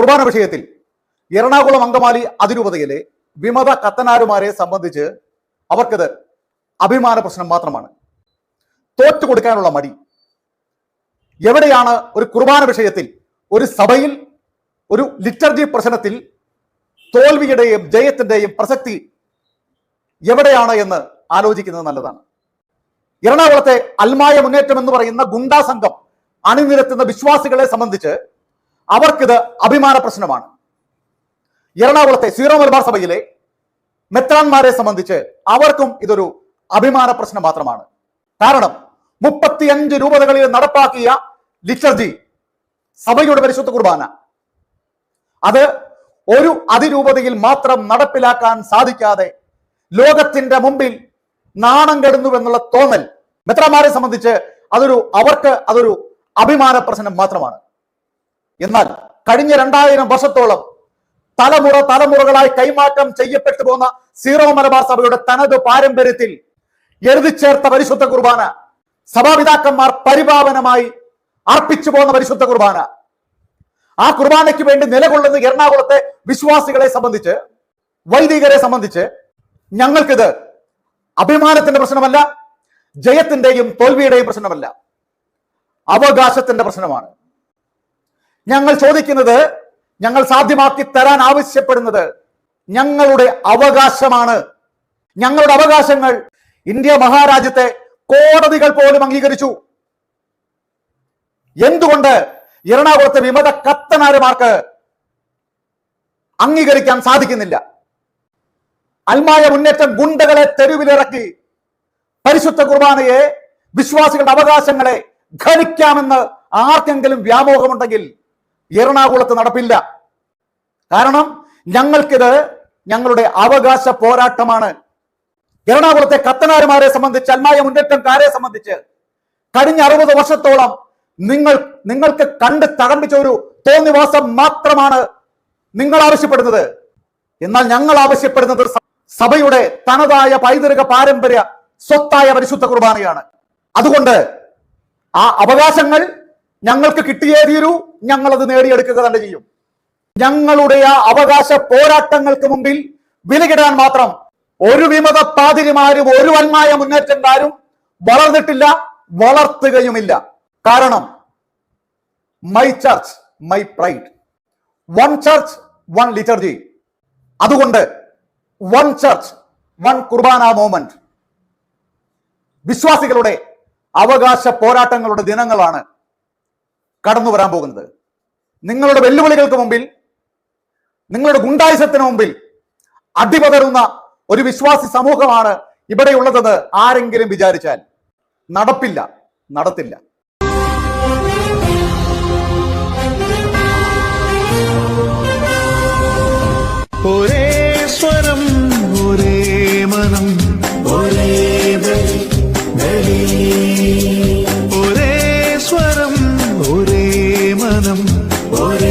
കുർബാന വിഷയത്തിൽ എറണാകുളം അങ്കമാലി അതിരൂപതയിലെ വിമത കത്തനാരുമാരെ സംബന്ധിച്ച് അവർക്കത് അഭിമാന പ്രശ്നം മാത്രമാണ്. തോറ്റു കൊടുക്കാനുള്ള മടി. എവിടെയാണ് ഒരു കുർബാന വിഷയത്തിൽ ഒരു സഭയിൽ ഒരു ലിറ്റർജി പ്രശ്നത്തിൽ തോൽവിയുടെയും ജയത്തിന്റെയും പ്രസക്തി എവിടെയാണ് എന്ന് ആലോചിക്കുന്നത് നല്ലതാണ്. എറണാകുളത്തെ അൽമായ മുന്നേറ്റം എന്ന് പറയുന്ന ഗുണ്ടാ സംഘം അണിനിരത്തുന്ന വിശ്വാസികളെ സംബന്ധിച്ച് അവർക്കിത് അഭിമാന പ്രശ്നമാണ്. എറണാകുളത്തെ സീറോ മലബാർ സഭയിലെ മെത്രാന്മാരെ സംബന്ധിച്ച് അവർക്കും ഇതൊരു അഭിമാന പ്രശ്നം മാത്രമാണ്. കാരണം മുപ്പത്തിയഞ്ച് രൂപതകളിൽ നടപ്പാക്കിയ ലിറ്റർജി സഭയുടെ പരിശുദ്ധ കുർബാന അത് ഒരു അതിരൂപതയിൽ മാത്രം നടപ്പിലാക്കാൻ സാധിക്കാതെ ലോകത്തിന്റെ മുമ്പിൽ നാണം കെടുന്നു എന്നുള്ള തോന്നൽ മെത്രാന്മാരെ സംബന്ധിച്ച് അതൊരു അവർക്ക് അതൊരു അഭിമാന പ്രശ്നം മാത്രമാണ്. എന്നാൽ കഴിഞ്ഞ രണ്ടായിരം വർഷത്തോളം തലമുറ തലമുറകളായി കൈമാറ്റം ചെയ്യപ്പെട്ടു പോന്ന സീറോ മലബാർ സഭയുടെ തനത് പാരമ്പര്യത്തിൽ എഴുതി ചേർത്ത പരിശുദ്ധ കുർബാന സഭാപിതാക്കന്മാർ പരിപാവനമായി അർപ്പിച്ചു പോന്ന പരിശുദ്ധ കുർബാന. ആ കുർബാനയ്ക്ക് വേണ്ടി നിലകൊള്ളുന്ന എറണാകുളത്തെ വിശ്വാസികളെ സംബന്ധിച്ച് വൈദികരെ സംബന്ധിച്ച് ഞങ്ങൾക്കിത് അഭിമാനത്തിന്റെ പ്രശ്നമല്ല ജയത്തിന്റെയും തോൽവിയുടെയും പ്രശ്നമല്ല അവകാശത്തിന്റെ പ്രശ്നമാണ്. ഞങ്ങൾ ചോദിക്കുന്നത് ഞങ്ങൾ സാധ്യമാക്കി തരാൻ ആവശ്യപ്പെടുന്നത് ഞങ്ങളുടെ അവകാശമാണ്. ഞങ്ങളുടെ അവകാശങ്ങൾ ഇന്ത്യ മഹാരാജ്യത്തെ കോടതികൾ പോലും അംഗീകരിച്ചു. എന്തുകൊണ്ട് എറണാകുളത്തെ വിമത കത്തനാരമാർക്ക് അംഗീകരിക്കാൻ സാധിക്കുന്നില്ല? അൽമായ മുന്നേറ്റം ഗുണ്ടകളെ തെരുവിലിറക്കി പരിശുദ്ധ കുർബാനയെ വിശ്വാസികളുടെ അവകാശങ്ങളെ ഖനിക്കാമെന്ന് ആർക്കെങ്കിലും വ്യാമോഹമുണ്ടെങ്കിൽ എറണാകുളത്ത് നടപ്പില്ല. കാരണം ഞങ്ങൾക്കിത് ഞങ്ങളുടെ അവകാശ പോരാട്ടമാണ്. എറണാകുളത്തെ കത്തനാരുമാരെ സംബന്ധിച്ച് അൽമായ മുന്നേറ്റംകാരെ സംബന്ധിച്ച് കഴിഞ്ഞ അറുപത് വർഷത്തോളം നിങ്ങൾ നിങ്ങൾക്ക് കണ്ട് തകർപ്പിച്ച ഒരു തോന്നിവാസം മാത്രമാണ് നിങ്ങൾ ആവശ്യപ്പെടുന്നത്. എന്നാൽ ഞങ്ങൾ ആവശ്യപ്പെടുന്നത് സഭയുടെ തനതായ പൈതൃക പാരമ്പര്യ സ്വത്തായ പരിശുദ്ധ കുർബാനയാണ്. അതുകൊണ്ട് ആ അവകാശങ്ങൾ ഞങ്ങൾക്ക് കിട്ടിയേ തീരൂ അത് നേടിയെടുക്കുക തന്നെ ചെയ്യും. ഞങ്ങളുടെ ആ അവകാശ പോരാട്ടങ്ങൾക്ക് മുമ്പിൽ വിലകിടാൻ മാത്രം ഒരു വിമത പാതിരിമാരും ഒരു വന്മായ മുന്നേറ്റക്കാരും വളർന്നിട്ടില്ല വളർത്തുകയുമില്ല. കാരണം my church my pride one church one liturgy അതുകൊണ്ട് വൺ ചർച്ച് വൺ കുർബാന മൂവ്മെന്റ് വിശ്വാസികളുടെ അവകാശ പോരാട്ടങ്ങളുടെ ദിനങ്ങളാണ് കടന്നു വരാൻ പോകുന്നത്. നിങ്ങളുടെ വെല്ലുവിളികൾക്ക് മുമ്പിൽ നിങ്ങളുടെ ഗുണ്ടായുസത്തിന് മുമ്പിൽ അടിപതറുന്ന ഒരു വിശ്വാസി സമൂഹമാണ് ഇവിടെയുള്ളതെന്ന് ആരെങ്കിലും വിചാരിച്ചാൽ നടപ്പില്ല നടത്തില്ല. ഒരേ സ്വരം ഒരേ മനം. ഓരോ